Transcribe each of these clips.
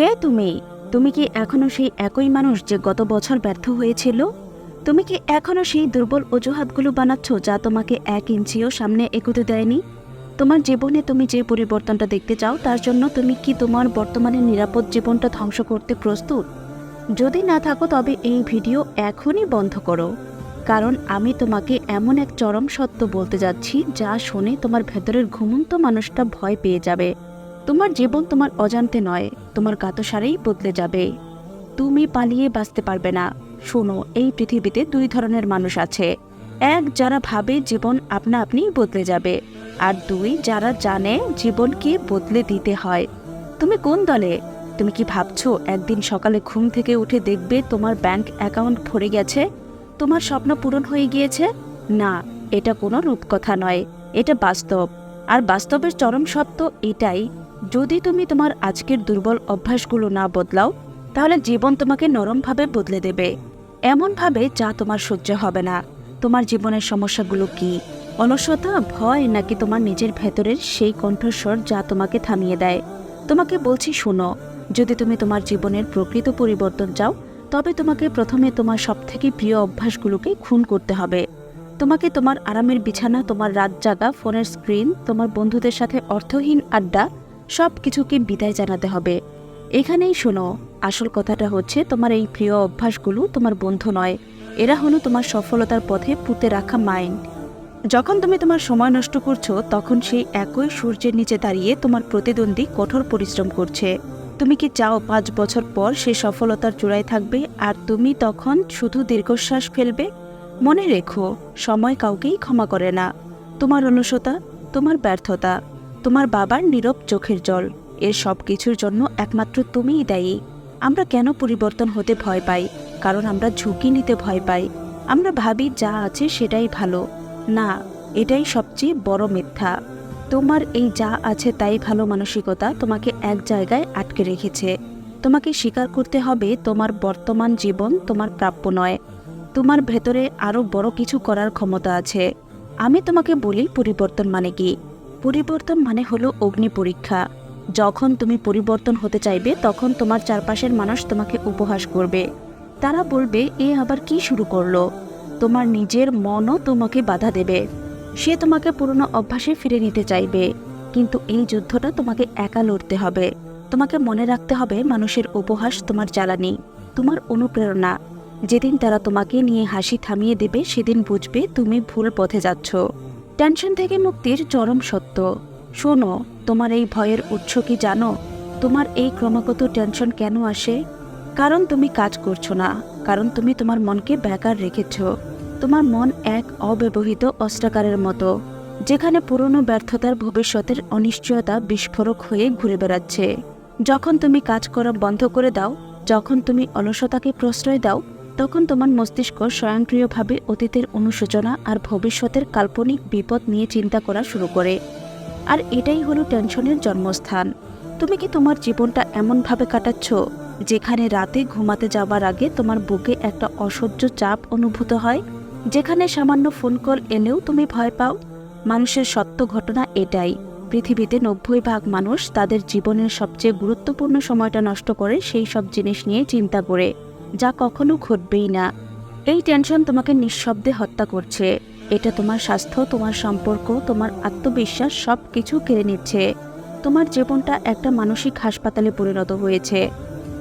কে তুমি? তুমি কি এখনও সেই একই মানুষ যে গত বছর ব্যর্থ হয়েছিল? তুমি কি এখনও সেই দুর্বল অজুহাতগুলো বানাচ্ছ যা তোমাকে এক ইঞ্চিও সামনে এগোতে দেয়নি? তোমার জীবনে তুমি যে পরিবর্তনটা দেখতে চাও, তার জন্য তুমি কি তোমার বর্তমানে নিরাপদ জীবনটা ধ্বংস করতে প্রস্তুত? যদি না থাকো, তবে এই ভিডিও এখনই বন্ধ করো। কারণ আমি তোমাকে এমন এক চরম সত্য বলতে যাচ্ছি, যা শুনে তোমার ভেতরের ঘুমন্ত মানুষটা ভয় পেয়ে যাবে। তোমার জীবন তোমার অজান্তে নয়, তোমার গাতসারেই বদলে যাবে। তুমি পালিয়ে বাঁচতে পারবে না। শোনো, এই পৃথিবীতে দুই ধরনের মানুষ আছে। এক, যারা ভাবে জীবন আপনা আপনিই বদলে যাবে, আর দুই, যারা জানে জীবনকে বদলে দিতে হয়। তুমি কোন দলে? তুমি কি ভাবছ একদিন সকালে ঘুম থেকে উঠে দেখবে তোমার ব্যাংক অ্যাকাউন্ট ভরে গেছে? তোমার স্বপ্ন পূরণ হয়ে গিয়েছে? না, এটা কোনো রূপকথা নয়, এটা বাস্তব। আর বাস্তবের চরম সত্য এটাই যদি তুমি তোমার আজকের দুর্বল অভ্যাসগুলো না বদলাও, তাহলে জীবন তোমাকে নরমভাবে বদলে দেবে। এমনভাবে যা তোমার সহ্য হবে না। তোমার জীবনের সমস্যাগুলো কি? অলসতা, ভয় নাকি তোমার নিজের ভেতরের সেই কণ্ঠস্বর যা তোমাকে থামিয়ে দেয়? তোমাকে বলছি শোনো, যদি তুমি তোমার জীবনের প্রকৃত পরিবর্তন চাও, তবে তোমাকে প্রথমে তোমার সবথেকে প্রিয় অভ্যাসগুলোকে খুন করতে হবে। তোমাকে তোমার আরামের বিছানা, তোমার রাত জাগা, ফোনের স্ক্রিন, তোমার বন্ধুদের সাথে অর্থহীন আড্ডা সব কিছুকে বিদায় জানাতে হবে। এখানেই শোনো, আসল কথাটা হচ্ছে তোমার এই প্রিয় অভ্যাসগুলো তোমার বন্ধু নয়। এরা হলো তোমার সফলতার পথে পুঁতে রাখা মাইন্ড। যখন তুমি তোমার সময় নষ্ট করছ, তখন সেই একই সূর্যের নিচে দাঁড়িয়ে তোমার প্রতিদ্বন্দ্বী কঠোর পরিশ্রম করছে। তুমি কি চাও পাঁচ বছর পর সে সফলতার চূড়ায় থাকবে, আর তুমি তখন শুধু দীর্ঘশ্বাস ফেলবে? মনে রেখো, সময় কাউকেই ক্ষমা করে না। তোমার অলসতা, তোমার ব্যর্থতা। তোমার বাবার নীরব চোখের জল। এর সব কিছুর জন্য একমাত্র তুমিই দায়ী। আমরা কেন পরিবর্তন হতে ভয় পাই? কারণ আমরা ঝুঁকি নিতে ভয় পাই। আমরা ভাবি যা আছে সেটাই ভালো। না, এটাই সবচেয়ে বড় মিথ্যা। তোমার এই যা আছে তাই ভালো মানসিকতা তোমাকে এক জায়গায় আটকে রেখেছে। তোমাকে স্বীকার করতে হবে তোমার বর্তমান জীবন তোমার প্রাপ্য নয়। তোমার ভেতরে আরও বড় কিছু করার ক্ষমতা আছে। আমি তোমাকে বলি পরিবর্তন মানে কি? পরিবর্তন মানে হলো অগ্নি পরীক্ষা। যখন তুমি পরিবর্তন হতে চাইবে, তখন তোমার চারপাশের মানুষ তোমাকে উপহাস করবে। তারা বলবে, এ আবার কি শুরু করল? তোমার নিজের মনও তোমাকে বাধা দেবে। সে তোমাকে পুরনো অভ্যাসে ফিরে নিতে চাইবে। কিন্তু এই যুদ্ধটা তোমাকে একা লড়তে হবে। তোমাকে মনে রাখতে হবে, মানুষের উপহাস তোমার জ্বালানি, তোমার অনুপ্রেরণা। যেদিন তারা তোমাকে নিয়ে হাসি থামিয়ে দেবে, সেদিন বুঝবে তুমি ভুল পথে যাচ্ছ। টেনশন থেকে মুক্তির চরম সত্য। শোনো, তোমার এই ভয়ের উৎস কি জানো? তোমার এই ক্রমাগত টেনশন কেন আসে? কারণ তুমি কাজ করছ না, কারণ তুমি তোমার মনকে বেকার রেখেছ। তোমার মন এক অব্যবহৃত অস্ত্রাকারের মতো, যেখানে পুরনো ব্যর্থতার ভবিষ্যতের অনিশ্চয়তা বিস্ফোরক হয়ে ঘুরে বেড়াচ্ছে। যখন তুমি কাজ করা বন্ধ করে দাও, যখন তুমি অলসতাকে প্রশ্রয় দাও তখন তোমার মস্তিষ্ক স্বয়ংক্রিয়ভাবে অতীতের অনুশোচনা আর ভবিষ্যতের কাল্পনিক বিপদ নিয়ে চিন্তা করা শুরু করে। আর এটাই হলো টেনশনের জন্মস্থান। তুমি কি তোমার জীবনটা এমনভাবে কাটাচ্ছ, যেখানে রাতে ঘুমাতে যাবার আগে তোমার বুকে একটা অসহ্য চাপ অনুভূত হয়? যেখানে সামান্য ফোন কল এলেও তুমি ভয় পাও? মানুষের সত্য ঘটনা এটাই। পৃথিবীতে নব্বই ভাগ মানুষ তাদের জীবনের সবচেয়ে গুরুত্বপূর্ণ সময়টা নষ্ট করে সেই সব জিনিস নিয়ে চিন্তা করে। যা কখনো ঘটবেই না। এই টেনশন তোমাকে নিঃশব্দে হত্যা করছে। এটা তোমার স্বাস্থ্য, তোমার সম্পর্ক, তোমার আত্মবিশ্বাস সব কিছু কেড়ে নিচ্ছে। তোমার জীবনটা একটা মানসিক হাসপাতালে পরিণত হয়েছে।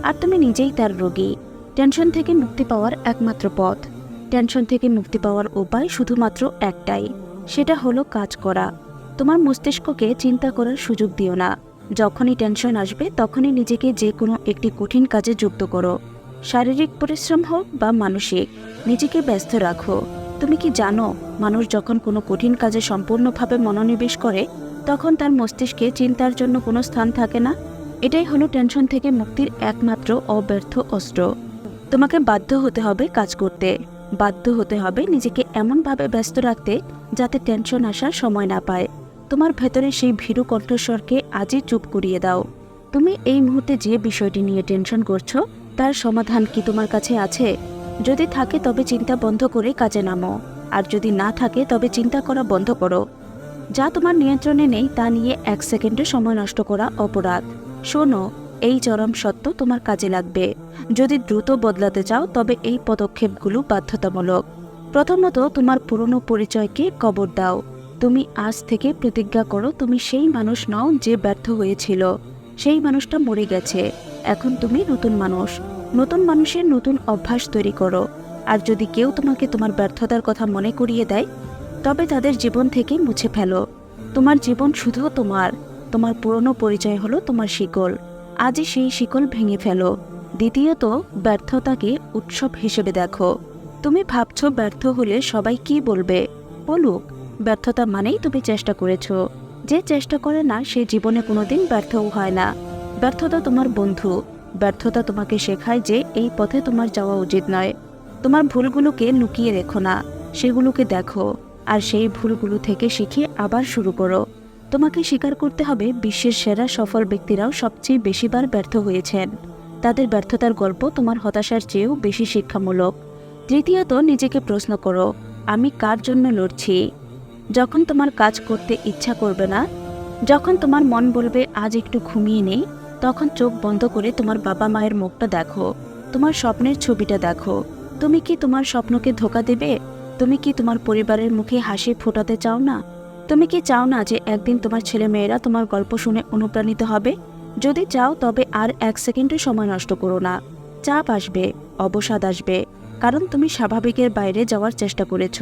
আর তুমি নিজেই তার রোগী। টেনশন থেকে মুক্তি পাওয়ার একমাত্র পথ। টেনশন থেকে মুক্তি পাওয়ার উপায় শুধুমাত্র একটাই। সেটা হলো কাজ করা। তোমার মস্তিষ্ককে চিন্তা করার সুযোগ দিও না। যখনই টেনশন আসবে, তখনই নিজেকে যে কোনো একটি কঠিন কাজে যুক্ত করো। শারীরিক পরিশ্রম হোক বা মানসিক, নিজেকে ব্যস্ত রাখো। তুমি কি জানো, মানুষ যখন কোনো কঠিন কাজে সম্পূর্ণভাবে মনোনিবেশ করে, তখন তার মস্তিষ্কে চিন্তার জন্য কোনো স্থান থাকে না? এটাই হলো টেনশন থেকে মুক্তির একমাত্র অব্যর্থ অস্ত্র। তোমাকে বাধ্য হতে হবে কাজ করতে। বাধ্য হতে হবে নিজেকে এমনভাবে ব্যস্ত রাখতে, যাতে টেনশন আসার সময় না পায়। তোমার ভেতরে সেই ভীরু কণ্ঠস্বরকে আজই চুপ করিয়ে দাও। তুমি এই মুহূর্তে যে বিষয়টি নিয়ে টেনশন করছ তার সমাধান কি তোমার কাছে আছে? যদি থাকে তবে চিন্তা বন্ধ করে কাজে নামো। আর যদি না থাকে তবে চিন্তা করা বন্ধ করো। যা তোমার নিয়ন্ত্রণে নেই তা নিয়ে এক সেকেন্ডে সময় নষ্ট করা অপরাধ। শোনো, এই চরম সত্য তোমার কাজে লাগবে। যদি দ্রুত বদলাতে চাও তবে এই পদক্ষেপগুলো বাধ্যতামূলক। প্রথমত তোমার পুরনো পরিচয়কে কবর দাও। তুমি আজ থেকে প্রতিজ্ঞা করো তুমি সেই মানুষ নও যে ব্যর্থ হয়েছিল। সেই মানুষটা মরে গেছে। এখন তুমি নতুন মানুষ। নতুন মানুষের নতুন অভ্যাস তৈরি করো। আর যদি কেউ তোমাকে তোমার ব্যর্থতার কথা মনে করিয়ে দেয়, তবে তাদের জীবন থেকে মুছে ফেলো। তোমার জীবন শুধু তোমার। তোমার পুরনো পরিচয় হলো তোমার শিকল। আজই সেই শিকল ভেঙে ফেলো। দ্বিতীয়ত, ব্যর্থতাকে উৎসব হিসেবে দেখো। তুমি ভাবছ ব্যর্থ হলে সবাই কি বলবে? বলুক, ব্যর্থতা মানেই তুমি চেষ্টা করেছ। যে চেষ্টা করে না, সে জীবনে কোনোদিন ব্যর্থও হয় না। ব্যর্থতা তোমার বন্ধু, ব্যর্থতা তোমাকে শেখায় যে এই পথে তোমার যাওয়া উচিত নয়। তোমার ভুলগুলোকে লুকিয়ে রেখো না, সেগুলোকে দেখো, আর সেই ভুলগুলো থেকে শিখে আবার শুরু করো। তোমাকে স্বীকার করতে হবে বিশ্বের সেরা সফল ব্যক্তিরাও সবচেয়ে বেশিবার ব্যর্থ হয়েছেন। তাদের ব্যর্থতার গল্প তোমার হতাশার চেয়েও বেশি শিক্ষামূলক। তৃতীয়ত, নিজেকে প্রশ্ন করো, আমি কার জন্য লড়ছি? যখন তোমার কাজ করতে ইচ্ছা করবে না, যখন তোমার মন বলবে, আজ একটু ঘুমিয়ে নেই তখন চোখ বন্ধ করে তোমার বাবা মায়ের মুখটা দেখো, তোমার স্বপ্নের ছবিটা দেখো। তুমি কি তোমার স্বপ্নকে ধোকা দেবে? তুমি কি তোমার পরিবারের মুখে হাসি ফোটাতে চাও না? তুমি কি চাও না যে একদিন তোমার ছেলে মেয়েরা তোমার গল্প শুনে অনুপ্রাণিত হবে? যদি চাও তবে আর এক সেকেন্ডে সময় নষ্ট করো না। চাপ আসবে, অবসাদ আসবে, কারণ তুমি স্বাভাবিকের বাইরে যাওয়ার চেষ্টা করেছ।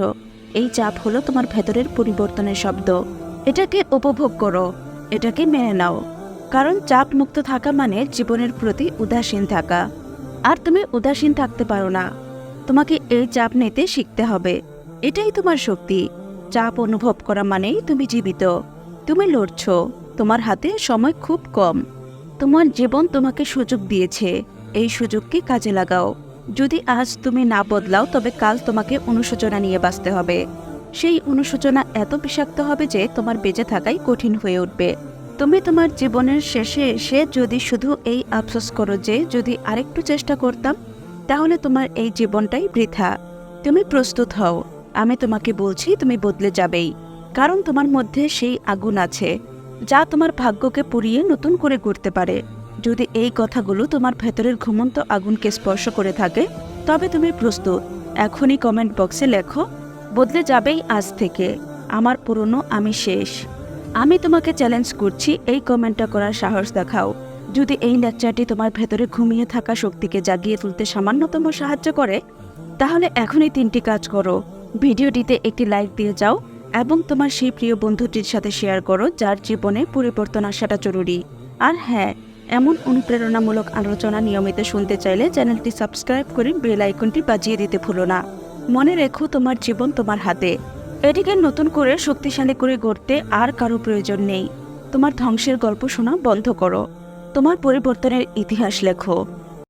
এই চাপ হলো তোমার ভেতরের পরিবর্তনের শব্দ। এটাকে উপভোগ করো, এটাকে মেনে নাও। কারণ চাপ মুক্ত থাকা মানে জীবনের প্রতি উদাসীন থাকা। আর তুমি উদাসীন থাকতে পারো না। তোমাকে এই চাপ নিতে শিখতে হবে। এটাই তোমার শক্তি। চাপ অনুভব করা মানেই তুমি জীবিত। তুমি লড়ছ। তোমার হাতে সময় খুব কম। তোমার জীবন তোমাকে সুযোগ দিয়েছে। এই সুযোগকে কাজে লাগাও। যদি আজ তুমি না বদলাও, তবে কাল তোমাকে অনুশোচনা নিয়ে বাঁচতে হবে। সেই অনুশোচনা এত বিষাক্ত হবে যে তোমার বেঁচে থাকাই কঠিন হয়ে উঠবে। তুমি তোমার জীবনের শেষে এসে যদি শুধু এই আফসোস করো যে যদি আরেকটু চেষ্টা করতাম, তাহলে তোমার এই জীবনটাই বৃথা। তুমি প্রস্তুত হও। আমি তোমাকে বলছি, তুমি বদলে যাবেই। কারণ তোমার মধ্যে সেই আগুন আছে, যা তোমার ভাগ্যকে পুড়িয়ে নতুন করে গড়তে পারে। যদি এই কথাগুলো তোমার ভেতরের ঘুমন্ত আগুনকে স্পর্শ করে থাকে, তবে তুমি প্রস্তুত। এখনই কমেন্ট বক্সে লেখো, বদলে যাবেই আজ থেকে। আমার পুরনো আমি শেষ। আমি তোমাকে চ্যালেঞ্জ করছি, এই কমেন্টটা করার সাহস দেখাও। যদি এই লেকচারটি তোমার ভেতরে ঘুমিয়ে থাকা শক্তিকে জাগিয়ে তুলতে সামান্যতম সাহায্য করে, তাহলে এখনই তিনটি কাজ করো। ভিডিওটিতে একটি লাইক দিয়ে যাও এবং তোমার সেই প্রিয় বন্ধুটির সাথে শেয়ার করো, যার জীবনে পরিবর্তন আসাটা জরুরি। আর হ্যাঁ এমন অনুপ্রেরণামূলক আলোচনা নিয়মিত শুনতে চাইলে চ্যানেলটি সাবস্ক্রাইব করে বেল আইকনটি বাজিয়ে দিতে ভুলো না। মনে রেখো তোমার জীবন তোমার হাতে। এটিকে নতুন করে শক্তিশালী করে গড়তে আর কারও প্রয়োজন নেই। তোমার ধ্বংসের গল্প শোনা বন্ধ করো। তোমার পরিবর্তনের ইতিহাস লেখো।